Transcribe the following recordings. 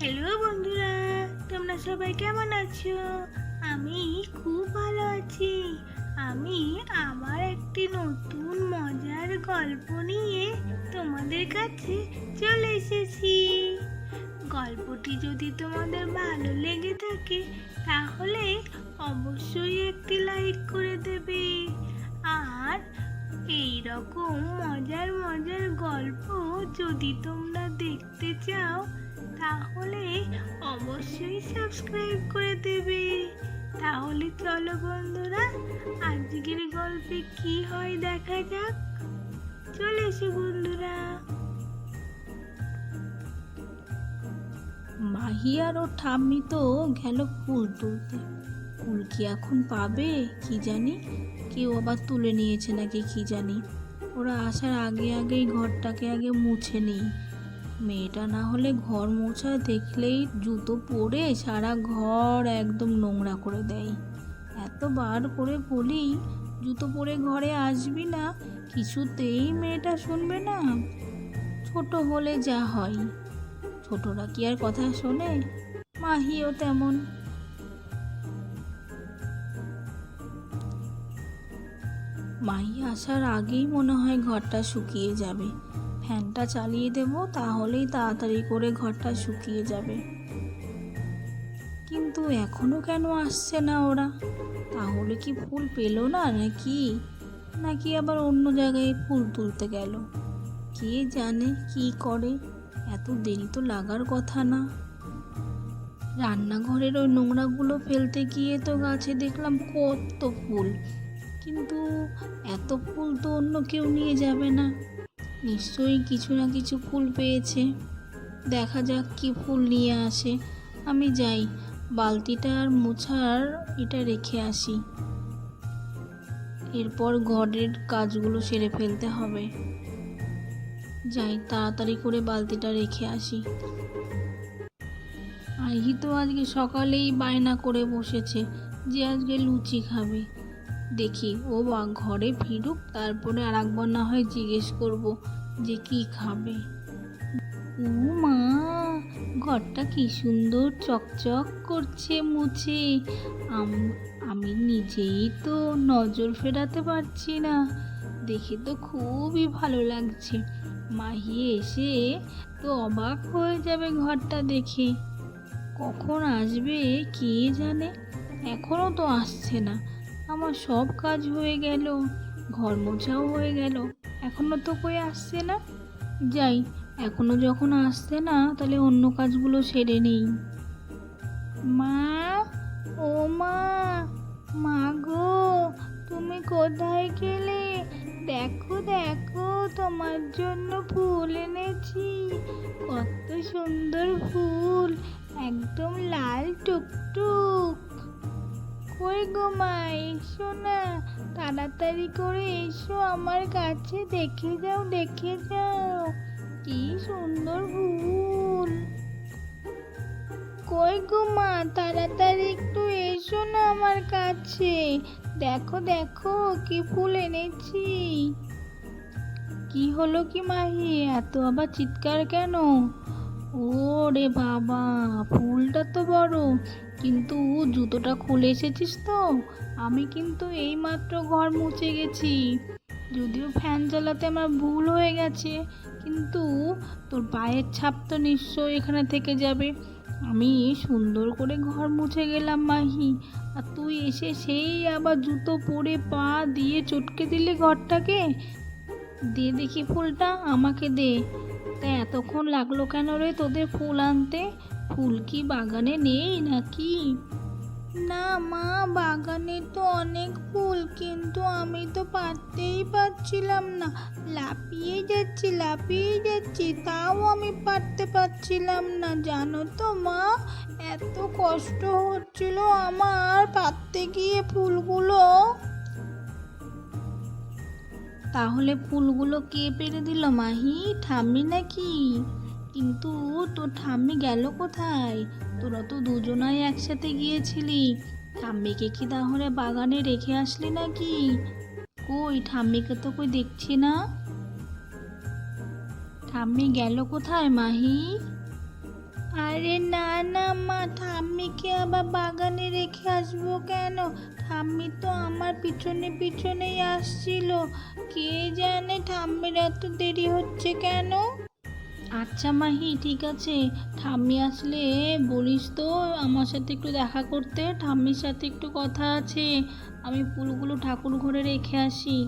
Hello বন্ধুরা, তোমরা সবাই কেমন আছো? আমি খুব ভালো আছি। আমি আমার একটি নতুন মজার গল্প নিয়ে তোমাদের কাছে চলে এসেছি। গল্পটি যদি তোমাদের ভালো লেগে থাকে, তাহলে অবশ্যই একটি লাইক করে দেবে। আর এই রকম মজার মজার গল্প যদি তোমরা দেখতে চাও তাহলে অবশ্যই সাবস্ক্রাইব করে দেবে। তাহলে চলো বন্ধুরা, আজকের গল্পে কি হয় দেখা যাক। চলে এসো বন্ধুরা। মাহি আর ওর ঠাম্মি তো গেল ফুল তুলতে। ফুল কি এখন পাবে, কি জানি? কেউ আবার তুলে নিয়েছে নাকি, কি জানি? ওরা আসার আগে আগেই ঘরটাকে আগে মুছে নেই। মেয়েটা না হলে ঘর মোছা দেখলেই জুতো পরে সারা ঘর একদম নোংরা করে দেয়। এতবার করে বলি, জুতো পরে ঘরে আসবি না, কিছুতেই মেয়েটা শুনবে না। ছোট হলে যা হয়। ছোটরা কি আর কথা শোনে? মাহিও তেমন। মাহি আসার আগেই মনে হয় ঘরটা শুকিয়ে যাবে। ফ্যানটা চালিয়ে দেব, তাহলেই তাড়াতাড়ি করে ঘরটা শুকিয়ে যাবে। কিন্তু এখনও কেন আসছে না ওরা? তাহলে কি ফুল পেল না নাকি? নাকি আবার অন্য জায়গায় ফুল তুলতে গেল? কে জানে কি করে? এত দেরি তো লাগার কথা না। রান্নাঘরের ওই নোংরাগুলো ফেলতে গিয়ে তো গাছে দেখলাম কত ফুল। কিন্তু এত ফুল তো অন্য কেউ নিয়ে যাবে না। নিশ্চয়ই কিছু না কিছু ফুল পেয়েছে। দেখা যাক কি ফুল নিয়ে আসে। আমি যাই, বালতিটা আর মোছার এটা রেখে আসি। এরপর ঘরের কাজগুলো সেরে ফেলতে হবে। যাই, তাড়াতাড়ি করে বালতিটা রেখে আসি। আহি তো আজকে সকালেই বায়না করে বসেছে যে আজকে লুচি খাবে। দেখি। ও বা, ঘরে ফিরুক, তারপরে আর একবার না হয় জিজ্ঞেস করব যে কি খাবে। ও মা, ঘরটা কি সুন্দর চকচক করছে মুছে। আম- নিজেই তো নজর ফেরাতে পারছি না। দেখে তো খুবই ভালো লাগছে। মাহি এসে তো অবাক হয়ে যাবে ঘরটা দেখে। কখন আসবে কে জানে? এখনও তো আসছে না। আমার সব কাজ হয়ে গেল, ঘর মোছাও হয়ে গেল। এখনও তো কই আসছে না? যাই এখনও যখন আসছে না, তাহলে অন্য কাজগুলো সেরে নেই। মা? ও মা! মা গো, তুমি কোথায় গেলে? দেখো দেখো, তোমার জন্য ফুল এনেছি। কত সুন্দর ফুল, একদম লাল টুকটুক। কই গো মা, এসো না। তাড়াতাড়ি করে এসো, আমার কাছে দেখে যাও দেখে যাও। কি সুন্দর ফুল। কই গো মা, তাড়াতাড়ি একটু এসো না আমার কাছে। দেখো দেখো, কি ফুল এনেছি। কি হলো কি মাহি, এত আবার চিৎকার কেন? ও রে বাবা, ফুলটা তো বড়। কিন্তু জুতোটা খুলে এসেছিস তো? আমি কিন্তু এই মাত্র ঘর মুছে গেছি। যদিও ফ্যান চালাতে আমার ভুল হয়ে গেছে, কিন্তু তোর পায়ের ছাপ তো নিশ্চয়ই এখানে থেকে যাবে। আমি সুন্দর করে ঘর মুছে গেলাম, মাহি। আর তুই এসে সেই আবার জুতো পরে পা দিয়ে চটকে দিলে ঘরটাকে? দে দেখি ফুলটা, আমাকে দে। তা এতক্ষণ লাগল কেন রে তোদের ফুল আনতে? ফুল কি বাগানে নেই নাকি? না মা বাগানে তো অনেক ফুল কিন্তু আমি তো পারতেই পারছিলাম না। লাফিয়ে যাচ্ছি লাফিয়ে যাচ্ছি তাও আমি পারতে পারছিলাম না জানো তো মা? এত কষ্ট হচ্ছিল আমার পারতে গিয়ে ফুলগুলো। তাহলে ফুলগুলো কে পেরে দিল মাহি? ঠাম্মি নাকি? কিন্তু তোর ঠাম্মি গেল কোথায়? তোরা তো দুজনাই একসাথে গিয়েছিলি। ঠাম্মিকে কি তাহলে বাগানে রেখে আসলি নাকি? কই, ঠাম্মিকে তো কই দেখছি না। ঠাম্মি গেল কোথায়, মাহি? আরে না না, মা, ঠাম্মিকে আবার বাগানে রেখে আসব কেন? ঠাম্মি তো আমার পিছনে পিছনেই আসছিল। কে জানে ঠাম্মির এত দেরি হচ্ছে কেন? আচ্ছা মাহি, ঠিক আছে। ঠাম্মি আসলে, বলিস তো, আমার সাথে একটু দেখা করতে। ঠাম্মির সাথে একটু কথা আছে। আমি ফুলগুলো ঠাকুর ঘরে রেখে আসি।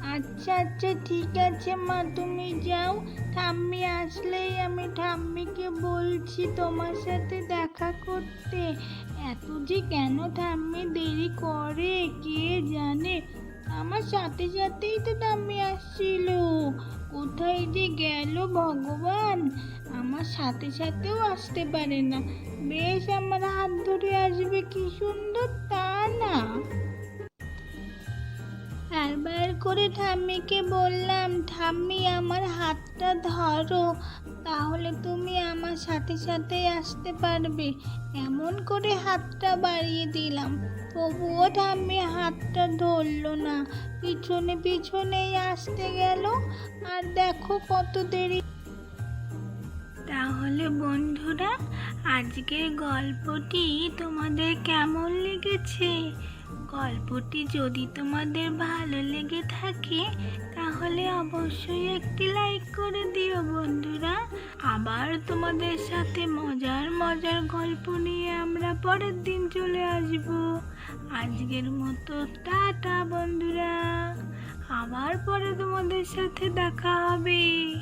আচ্ছা আচ্ছা ঠিক আছে মা, তুমি যাও। ঠাম্মি আসলেই আমি ঠাম্মিকে বলছি তোমার সাথে দেখা করতে। এত যে কেন ঠাম্মি দেরি করে? কে জানে? আমার সাথে সাথেই তো দামি আসছিল। কোথায় যে গেল ভগবান? আমার সাথে সাথেও আসতে পারে না। বেশ, আমার হাত ধরে আসবে, কি সুন্দর তা না। বারবার করে ঠাম্মিকে বললাম, ঠাম্মি, আমার হাতটা ধরো, তাহলে তুমি আমার সাথে সাথে আসতে পারবে। এমন করে হাতটা বাড়িয়ে দিলাম। তবুও ঠাম্মি হাতটা ধরলো না। পিছনে পিছনেই আসতে গেল। আর দেখো কত দেরি তাহলে বন্ধুরা, আজকের গল্পটি তোমাদের কেমন লেগেছে? গল্পটি যদি তোমাদের ভালো লেগে থাকে, তাহলে অবশ্যই একটি লাইক করে দিও বন্ধুরা। আবার তোমাদের সাথে মজার মজার গল্প নিয়ে আমরা পরের দিন চলে আসব। আজকের মতো টাটা বন্ধুরা। আবার পরে তোমাদের সাথে দেখা হবে।